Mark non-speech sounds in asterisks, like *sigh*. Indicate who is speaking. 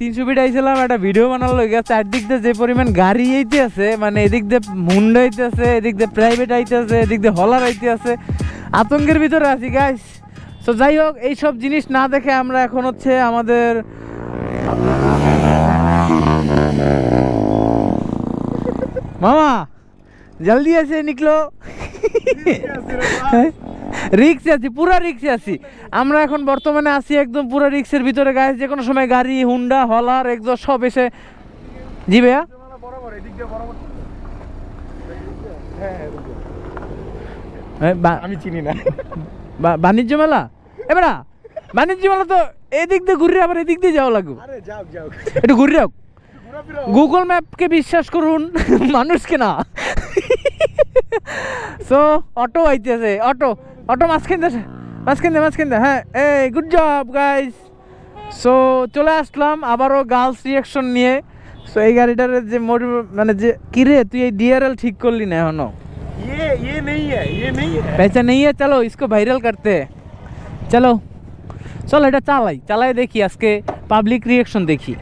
Speaker 1: তিনশো ফিট আইছিলাম, একটা ভিডিও বানালো, গিয়া চারদিক দিয়ে যে পরিমাণ গাড়ি আইতে আছে মানে এদিক দিয়ে মুন্ডা আইতে আছে এদিক দিয়ে প্রাইভেট আইতে আছে এদিক দিয়ে হলার আইতে আছে আতঙ্কের ভিতরে আছি গাইস তো যাই হোক, এইসব জিনিস না দেখে আমরা এখন হচ্ছে আমাদের মামা, জলদি আছে নিকলো। রিক্সে আছি পুরা রিক্সে আছি। আমরা এখন বর্তমানে আছি একদম পুরা রিক্সের ভিতরে গায়ে যে কোনো সময় গাড়ি হুন্ডা হলার একদম সব এসে জি ভাইয়া?
Speaker 2: আমি চিনি না।
Speaker 1: বাণিজ্য মেলা? এবারা বাণিজ্য মেলা তো এদিক দিয়ে ঘুরে আবার এদিক দিয়ে যাওয়া লাগবে। একটু ঘুরে যাও। গুগল ম্যাপকে বিশ্বাস করুন মানুষকে না। *laughs* সো অটো আইতেছে অটো অটো মাঝখান দে মাঝখান দে মাঝখান দে হ্যাঁ এই গুড জব গাইস সো চলে আসলাম আবারও গার্লস রিয়াকশন নিয়ে সো এই গাড়িটার যে মোটিভ মানে যে কিরে তুই এই ডিআরএল ঠিক করলি না এখনো
Speaker 2: ये ये नहीं है ये नहीं है
Speaker 1: पैसा नहीं है चलो इसको वायरल करते हैं चलो চলো এটা চালাই চালাই দেখি আজকে পাবলিক রিয়াকশন দেখি